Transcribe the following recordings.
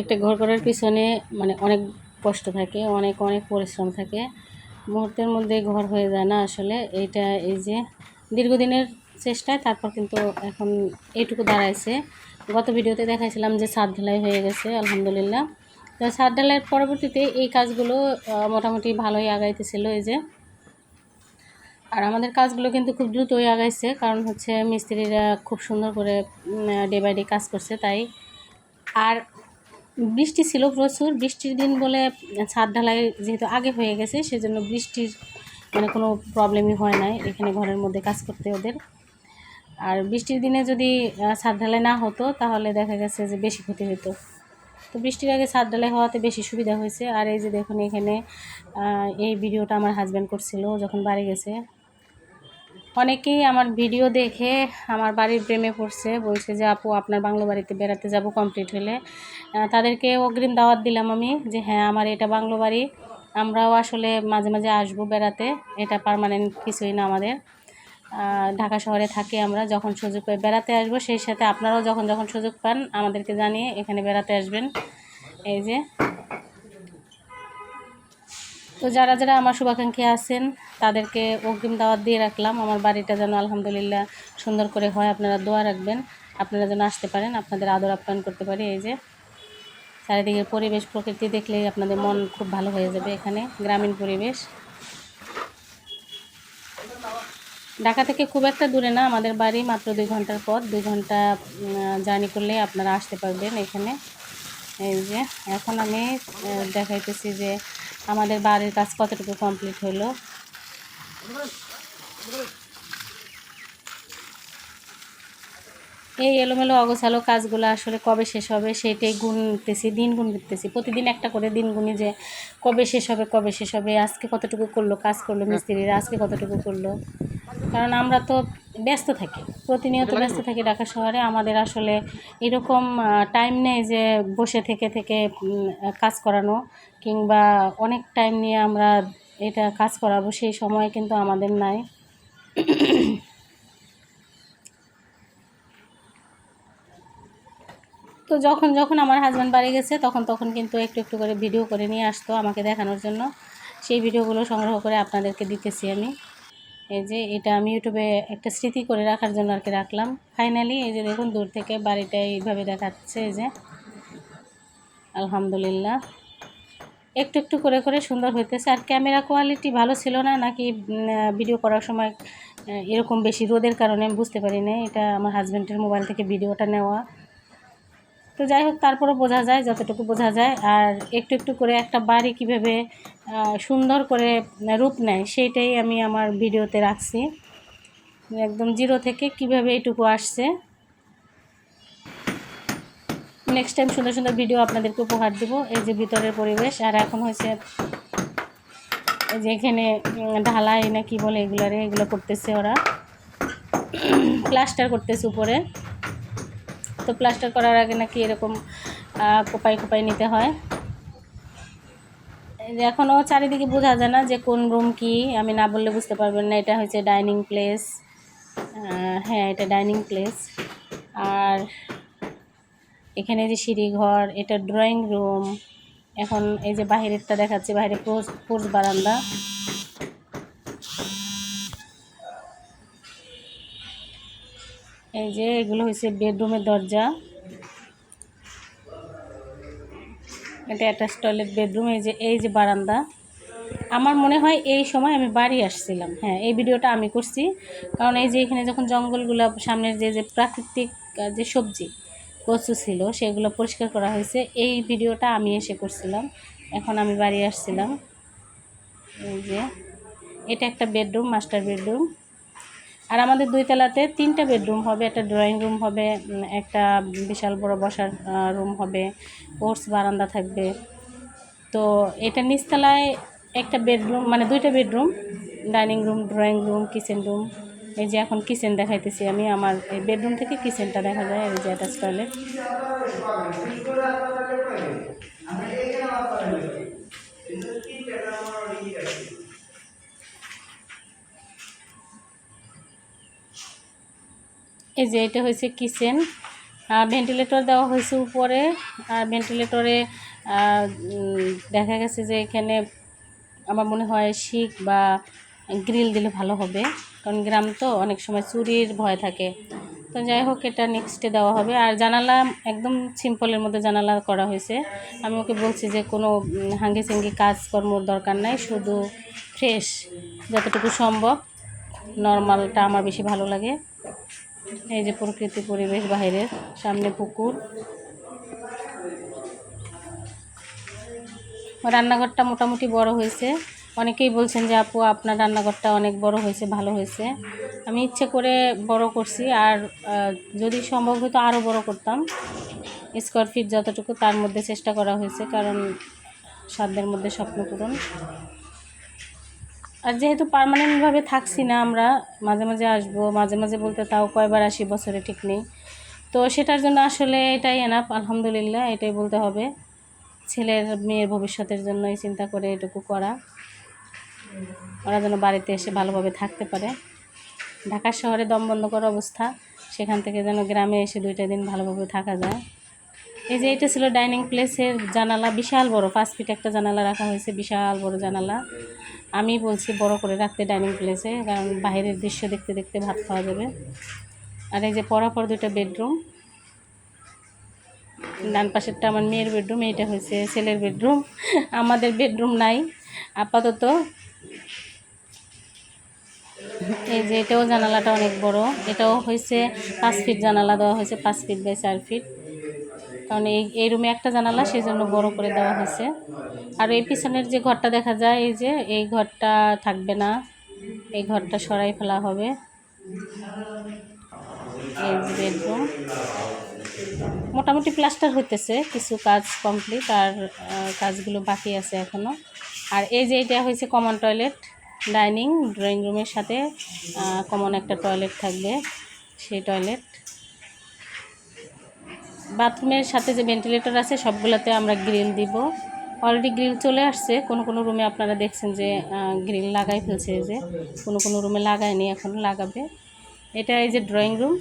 একটা ঘর করার পিছনে মানে অনেক কষ্ট থাকে, অনেক অনেক পরিশ্রম থাকে। মুহূর্তের মধ্যে ঘর হয়ে যায় না আসলে। এইটা এই যে দীর্ঘদিনের চেষ্টায় তারপর কিন্তু এখন এইটুকু দাঁড়াইছে। গত ভিডিওতে দেখাইছিলাম যে ছাদ ঢালাই হয়ে গেছে, আলহামদুলিল্লাহ। তো ছাদ ঢালাইয়ের পরবর্তীতে এই কাজগুলো মোটামুটি ভালোই আগাইতেছিল এই যে। আর আমাদের কাজগুলো কিন্তু খুব দ্রুতই আগাইছে, কারণ হচ্ছে মিস্ত্রিরা খুব সুন্দর করে ডে বাই ডে কাজ করছে তাই। আর বৃষ্টি ছিল প্রচুর। বৃষ্টির দিন বলে ছাদ ঢালাই যেহেতু আগে হয়ে গেছে, সেজন্য বৃষ্টির মানে কোনো প্রবলেমই হয় নাই এখানে ঘরের মধ্যে কাজ করতে ওদের। আর বৃষ্টির দিনে যদি ছাদ ঢালাই না হতো, তাহলে দেখা গেছে যে বেশি ক্ষতি হতো। তো বৃষ্টির আগে ছাদ ঢালাই হওয়াতে বেশি সুবিধা হয়েছে। আর এই যে দেখুন এখানে এই ভিডিওটা আমার হাজব্যান্ড করছিল যখন বাড়ি গেছে। অনেকেই আমার ভিডিও দেখে আমার বাড়ির প্রেমে পড়ছে, বলছে যে, আপু, আপনার বাংলো বাড়িতে বেড়াতে যাব কমপ্লিট হলে। তাদেরকে অগ্রিম দাওয়াত দিলাম আমি যে হ্যাঁ আমার এটা বাংলো বাড়ি, আমরাও আসলে মাঝে মাঝে আসব বেড়াতে, এটা পার্মানেন্ট কিছুই না আমাদের। ঢাকা শহরে থাকি আমরা, যখন সুযোগ পাই বেড়াতে আসব, সেই সাথে আপনারাও যখন যখন সুযোগ পান, আমাদেরকে জানিয়ে এখানে বেড়াতে আসবেন। এই যে তো যারা যারা আমার শুভাকাঙ্ক্ষী আছেন, তাদেরকে অগ্রিম দাওয়াত দিয়ে রাখলাম। আমার বাড়িটা যেন আলহামদুলিল্লাহ সুন্দর করে হয়, আপনারা দোয়া রাখবেন। আপনারা যেন আসতে পারেন, আপনাদের আদর আপ্যায়ন করতে পারি। এই যে, চারিদিকের পরিবেশ, প্রকৃতি দেখলেই আপনাদের মন খুব ভালো হয়ে যাবে এখানে, গ্রামীণ পরিবেশ। ঢাকা থেকে খুব একটা দূরে না, আমাদের বাড়ি মাত্র দুই ঘণ্টার পথ। দুই ঘণ্টা জার্নি করলে আপনারা আসতে পারবেন এখানে। এই যে, এখন আমি দেখাইতেছি যে আমাদের বাড়ির কাজ কতটুকু কমপ্লিট হলো? এই এলোমেলো অগোছালো কাজগুলো আসলে কবে শেষ হবে সেটাই গুনতেছি দিন গুনতেছি প্রতিদিন একটা করে দিন গুনি যে কবে শেষ হবে কবে শেষ হবে আজকে কতটুকু করল কাজ করল মিস্ত্রিরা আজকে কতটুকু করল। কারণ আমরা তো ব্যস্ত থাকি প্রতিনিয়ত ব্যস্ত থাকি ঢাকা শহরে। আমাদের আসলে এরকম টাইম নেই যে বসে থেকে থেকে কাজ করানো কিংবা অনেক টাইম নিয়ে আমরা এটা কাজ করাবো সেই সময় কিন্তু আমাদের নাই। তো যখন যখন আমার হাজব্যান্ড বাড়ি গেছে, তখন তখন কিন্তু একটু একটু করে ভিডিও করে নিয়ে আসতো আমাকে দেখানোর জন্য। সেই ভিডিওগুলো সংগ্রহ করে আপনাদেরকে দিতেছি আমি। এই যে, এটা আমি ইউটিউবে একটা স্মৃতি করে রাখার জন্য আর কি রাখলাম। ফাইনালি এই যে দেখুন, দূর থেকে বাড়িটা এইভাবে দেখাচ্ছে, এই যে। আলহামদুলিল্লাহ। একটু একটু করে করে সুন্দর হইতেছে। আর ক্যামেরা কোয়ালিটি ভালো ছিল না, নাকি ভিডিও করার সময়, এরকম বেশি রোদের কারণে বুঝতে পারি না এটা আমার হাজব্যান্ডের মোবাইল থেকে ভিডিওটা নেওয়া। তো যাই হোক তারপরে বোঝা যায়, যতটুকু বোঝা যায়। আর একটু একটু করে একটা বাড়ি কীভাবে সুন্দর করে রূপ নেয়, সেইটাই আমি আমার ভিডিওতে রাখছি। একদম জিরো থেকে কীভাবে এটুকু আসছে। নেক্সট টাইম সুন্দর সুন্দর ভিডিও আপনাদেরকে উপহার দিব। এই যে ভিতরের পরিবেশ, আর এখন হয়েছে, এই যে এখানে ঢালাই না কি বলে এগুলো এগুলারে, এগুলো করতেছে ওরা। প্লাস্টার করতেছে উপরে। তো প্লাস্টার করার আগে নাকি এরকম কোপাই কোপাই নিতে হয়। এখনও চারিদিকে বোঝা যায় না যে কোন রুম কি, আমি না বললে বুঝতে পারবেন না, এটা হচ্ছে ডাইনিং প্লেস হ্যাঁ এটা ডাইনিং প্লেস আর এখানে যে সিঁড়ি ঘর, এটা ড্রয়িং রুম এখন এই যে বাহিরেরটা দেখাচ্ছে বাইরে পোর্স পোর্স বারান্দা। এই যে এগুলো হচ্ছে বেডরুমের দরজা। এটা অ্যাটাচ টয়লেট বেডরুম এই যে এই যে বারান্দা। আমার মনে হয় এই সময় আমি বাড়ি আসছিলাম। হ্যাঁ এই ভিডিওটা আমি করছি। কারণ এই যে এখানে যখন জঙ্গলগুলো, সামনের যে যে প্রাকৃতিক যে সবজি কচু ছিল, সেগুলো পরিষ্কার করা হয়েছে। এই ভিডিওটা আমি এসে করছিলাম। এখন আমি বাড়ি আসছিলাম। এই যে, এটা একটা বেডরুম, মাস্টার বেডরুম। আর আমাদের দুই তলাতে তিনটা বেডরুম হবে, একটা ড্রয়িং রুম হবে একটা বিশাল বড় বসার রুম হবে পোর্টস বারান্দা থাকবে। তো এটা নিচতলায় একটা বেডরুম মানে দুইটা bedroom, dining room, drawing room, kitchen room. এই যে এখন কিচেন দেখাইতেছি আমি, আমার এই বেডরুম থেকে কিচেনটা দেখা যায়, এই যে অ্যাটাচ টয়লেট। এই যে এটা হয়েছে কিচেন। ভেন্টিলেটর দেওয়া হয়েছে উপরে। আর ভেন্টিলেটরে দেখা গেছে যে এখানে আমার মনে হয় শিক বা গ্রিল দিলে ভালো হবে। কারণ গ্রাম তো অনেক সময় চুরির ভয় থাকে। তো যাই হোক, এটা নেক্সটে দেওয়া হবে। আর জানালা একদম সিম্পলের মধ্যে জানালা করা হয়েছে। আমি ওকে বলছি যে কোনো হাঙ্গি সিঙ্গি কাজকর্মর দরকার নাই, শুধু ফ্রেশ যতটুকু সম্ভব। নর্মালটা আমার বেশি ভালো লাগে। এই যে প্রকৃতি পরিবেশ বাইরের সামনে পুকুর। রান্নাঘরটা মোটামুটি বড় হয়েছে। অনেকেই বলছেন যে, আপু, আপনার রান্নাঘরটা অনেক বড় হয়েছে, ভালো হয়েছে। আমি ইচ্ছে করে বড় করছি, আর যদি সম্ভব হতো আরও বড় করতাম। স্কোয়ার ফিট যতটুকু, তার মধ্যে চেষ্টা করা হয়েছে, কারণ সাধ্যের মধ্যে স্বপ্ন পূরণ। আর যেহেতু পার্মানেন্টভাবে থাকছি না আমরা, মাঝে মাঝে আসব, মাঝে মাঝে বলতে তাও কয়বার আসি, বছরে ঠিক নেই। তো সেটার জন্য আসলে এটাই এনাফ আলহামদুলিল্লাহ এটাই বলতে হবে। ছেলের মেয়ের ভবিষ্যতের জন্যই চিন্তা করে এটুকু করা। ওরা যেন বাড়িতে এসে ভালোভাবে থাকতে পারে। ঢাকা শহরে দম বন্ধ করা অবস্থা, সেখান থেকে যেন গ্রামে এসে দুইটা দিন ভালোভাবে থাকা যায়। এই যে এটা ছিল ডাইনিং প্লেসের জানালা, বিশাল বড়, পাঁচ ফিট একটা জানালা রাখা হয়েছে, বিশাল বড় জানালা। আমি বলছি বড় করে রাখতে ডাইনিং প্লেসে, কারণ বাইরের দৃশ্য দেখতে দেখতে ভাত খাওয়া যাবে। আর এই যে পরাপর দুইটা বেডরুম। ডান পাশেরটা আমার মেয়ের বেডরুম, এইটা হয়েছে ছেলের বেডরুম। আমাদের বেডরুম নাই, আপাতত। এই যে এটাও জানালাটা অনেক বড়, এটাও হয়েছে পাঁচ ফিট জানালা দেওয়া হয়েছে, পাঁচ ফিট বাই চার ফিট। কারণ এই এই রুমে একটা জানালা সেই জন্য বড় করে দেওয়া হয়েছে। আর এই পিছনের যে ঘরটা দেখা যায়, এই যে এই ঘরটা থাকবে না। এই ঘরটা সরাই ফেলা হবে। এই যে বেডরুম। মোটামুটি প্লাস্টার হইতেছে, কিছু কাজ কমপ্লিট, আর কাজগুলো বাকি আছে এখনও আর এই যে এটা হয়েছে কমন টয়লেট, ডাইনিং, ড্রয়িং রুমের সাথে কমন একটা টয়লেট থাকবে, সেই টয়লেট। বাথরুমের সাথে যে ভেন্টিলেটর আছে, সবগুলোতে আমরা গ্রিল দিব। অলরেডি গ্রিল চলে আসছে। কোনো কোনো রুমে আপনারা দেখছেন যে গ্রিল লাগাই ফেলছে যে। কোনো কোনো রুমে লাগায়নি, এখন লাগাবে। এটা এই যে ড্রয়িং রুম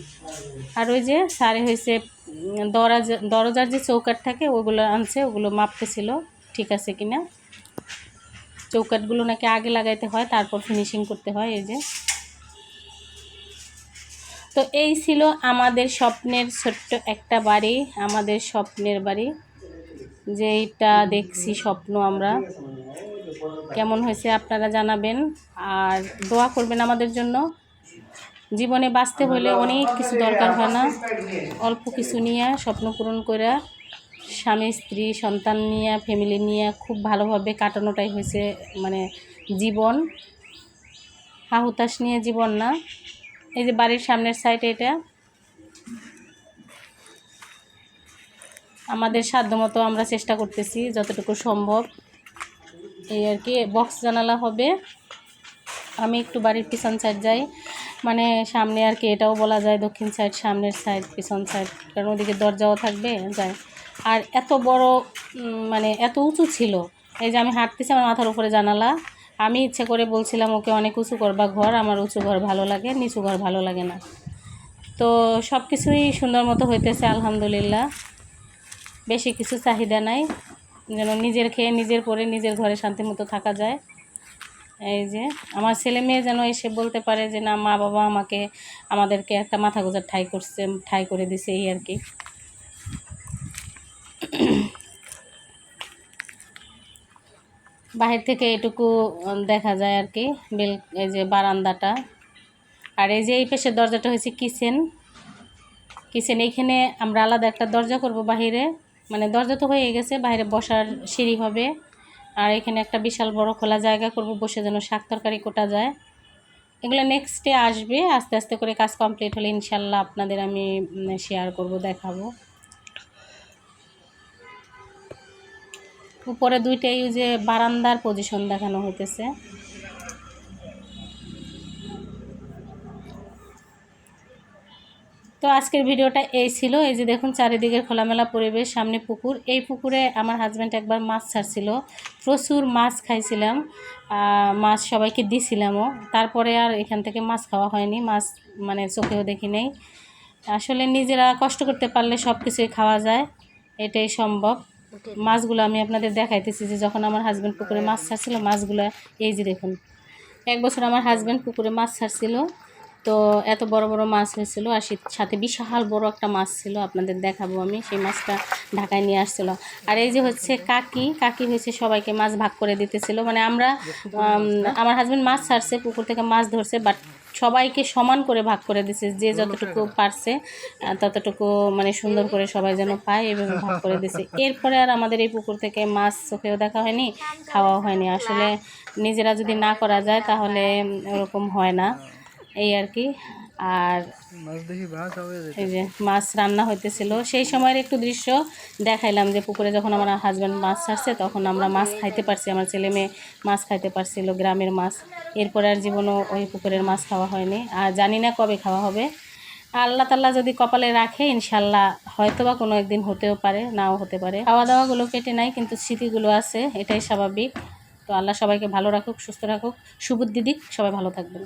আর ওই যে সারে হয়েছে দরজা, দরজার যে চৌকাট থাকে, ওগুলো আনছে, ওগুলো মাপতেছিল, ঠিক আছে কিনা। চৌকাটগুলো নাকি আগে লাগাইতে হয়, তারপর ফিনিশিং করতে হয় এই যে। তো এই ছিল আমাদের স্বপ্নের ছোট্ট একটা বাড়ি, আমাদের স্বপ্নের বাড়ি। যেইটা দেখছি স্বপ্ন আমরা। কেমন হয়েছে আপনারা জানাবেন। আর দোয়া করবেন আমাদের জন্য। জীবনে বাঁচতে হলে অনেক কিছু দরকার হয় না। অল্প কিছু নিয়ে, স্বপ্ন পূরণ করে স্বামী, স্ত্রী, সন্তান নিয়ে, ফ্যামিলি নিয়ে খুব ভালোভাবে কাটানোটাই হয়েছে মানে জীবন। হাহুতাশ নিয়ে জীবন না। এই যে বাড়ির সামনের সাইড এটা। আমাদের সাধ্যমতো আমরা চেষ্টা করতেছি যতটুকু সম্ভব। এই আর কি বক্স জানালা হবে। আমি একটু বাড়ির পিছন সাইড যাই। মানে সামনে আর কি এটাও বলা যায় দক্ষিণ সাইড সামনের সাইড পিছন সাইড কারণ ওদিকে দরজাও থাকবে যায় আর এত বড় মানে এত উঁচু ছিল। এই যে আমি হাঁটতেছি আমার মাথার উপরে জানালা। আমি ইচ্ছে করে বলছিলাম, ওকে অনেক উঁচু করবা ঘর, আমার উঁচু ঘর ভালো লাগে, নিচু ঘর ভালো লাগে না। তো সব কিছুই সুন্দর মতো হইতেছে, আলহামদুলিল্লাহ। বেশি কিছু চাহিদা নাই, যেন নিজের খেয়ে নিজের পরে নিজের ঘরে শান্তি মতো থাকা যায়। এই যে, আমার ছেলে মেয়ে যেন এসে বলতে পারে যে, না, মা বাবা আমাকে, আমাদেরকে একটা মাথা গোজার ঠাই করছে, ঠাই করে দিছে, এই আর কি। বাহির থেকে এটুকু দেখা যায় আর কি বেল, এই যে বারান্দাটা। আর এই যে এই পেশের দরজাটা হয়েছে কিচেন। কিচেন, এইখানে আমরা আলাদা একটা দরজা করব বাহিরে। মানে দরজা তো হয়ে গেছে বাইরে বসার সিঁড়ি হবে। আর এখানে একটা বিশাল বড় খোলা জায়গা করব, বসে যেন শাক তরকারি কোটা যায়। এগুলো নেক্সট ডে আসবে, আস্তে আস্তে করে কাজ কমপ্লিট হলে ইনশাল্লাহ আপনাদের আমি শেয়ার করব, দেখাবো। উপরে দুইটাই যে বারান্দার পজিশন দেখানো হইতেছে। তো আজকের ভিডিওটা এই ছিল। এই যে দেখুন, চারিদিকের খোলামেলা পরিবেশ, সামনে পুকুর। এই পুকুরে আমার হাজব্যান্ড একবার মাছ ছাড়ছিল। প্রচুর মাছ খাইছিলাম মাছ সবাইকে দিছিলামও। তারপরে আর এখান থেকে মাছ খাওয়া হয়নি। মাছ মানে চোখেও দেখি নেই। আসলে নিজেরা কষ্ট করতে পারলে সব কিছুই খাওয়া যায়। এটাই সম্ভব। মাছগুলো আমি আপনাদের দেখাইতেছি যে যখন আমার হাজব্যান্ড পুকুরে মাছ ছাড়ছিল, মাছগুলো এই যে দেখুন, এক বছর আমার হাজব্যান্ড পুকুরে মাছ ছাড়ছিল। তো এত বড় বড় মাছ হয়েছিল আর সাথে বিশাল বড় একটা মাছ ছিল, আপনাদের দেখাবো আমি। সেই মাছটা ঢাকায় নিয়ে আসছিল। আর এই যে হচ্ছে কাকি কাকি হয়েছে সবাইকে মাছ ভাগ করে দিতেছিল। মানে আমরা আমার হাজব্যান্ড মাছ ছাড়ছে, পুকুর থেকে মাছ ধরছে বাট সবাইকে সমান করে ভাগ করে দিছে, যে যতটুকু পারছে ততটুকু মানে সুন্দর করে সবাই যেন পায়, এভাবে ভাগ করে দিছে। এরপরে আর আমাদের এই পুকুর থেকে মাছ চোখেও দেখা হয়নি, খাওয়াও হয়নি। আসলে নিজেরা যদি না করা যায়, তাহলে ওরকম হয় না। এই আর কি। আর এই যে মাছ রান্না হইতেছিল। সেই সময়ের একটু দৃশ্য দেখাইলাম যে পুকুরে যখন আমার হাজব্যান্ড মাছ ছাড়ছে তখন আমরা মাছ খাইতে পারছি। আমার ছেলে মেয়ে মাছ খাইতে পারছিল গ্রামের মাছ। এরপরে আর জীবনও ওই পুকুরের মাছ খাওয়া হয়নি। আর জানি না কবে খাওয়া হবে। আল্লাহ তাল্লাহ যদি কপালে রাখে ইনশাল্লাহ হয়তো বা কোনো একদিন হতেও পারে নাও হতে পারে। খাওয়া দাওয়াগুলো কেটে নাই কিন্তু স্মৃতিগুলো আছে এটাই স্বাভাবিক। তো আল্লাহ সবাইকে ভালো রাখুক সুস্থ রাখুক। সুবুদ্ধি দিক সবাই ভালো থাকবেন।